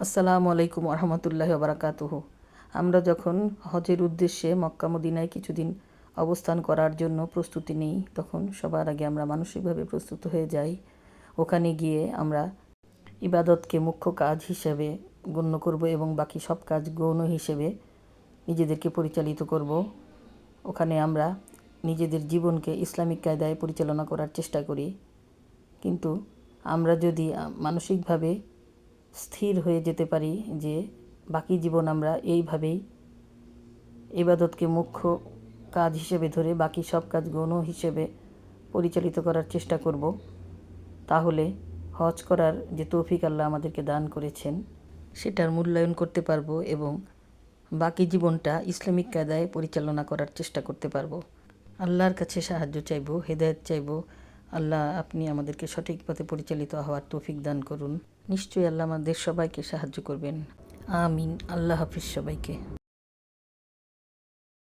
আসসালামু আলাইকুম আহমতুল্লাহ বারাকাতুহ আমরা যখন হজের উদ্দেশ্যে মক্কা মদিনায় কিছুদিন অবস্থান করার জন্য প্রস্তুতি নিই, তখন সবার আগে আমরা মানসিকভাবে প্রস্তুত হয়ে যাই। ওখানে গিয়ে আমরা ইবাদতকে মুখ্য কাজ হিসেবে গণ্য করব এবং বাকি সব কাজ গৌণ হিসেবে নিজেদেরকে পরিচালিত করব। ওখানে আমরা নিজেদের জীবনকে ইসলামিক কায়দায় পরিচালনা করার চেষ্টা করি। কিন্তু আমরা যদি মানসিকভাবে স্থির হয়ে যেতে পারি যে বাকি জীবন আমরা এইভাবেই ইবাদতকে মুখ্য কাজ হিসেবে ধরে বাকি সব কাজ গৌণ হিসেবে পরিচালিত করার চেষ্টা করব। তাহলে হজ করার যে তৌফিক আল্লাহ আমাদেরকে দান করেছেন, সেটার মূল্যায়ন করতে পারব এবং বাকি জীবনটা ইসলামিক কায়দায় পরিচালনা করার চেষ্টা করতে পারব। আল্লাহর কাছে সাহায্য চাইব, হেদায়েত চাইব আল্লাহ আপনি আমাদেরকে সঠিক পথে পরিচালিত হওয়ার তৌফিক দান করুন। নিশ্চয়ই আল্লাহ আমাদের সবাইকে সাহায্য করবেন। আমিন। আল্লাহ হাফিজ সবাইকে।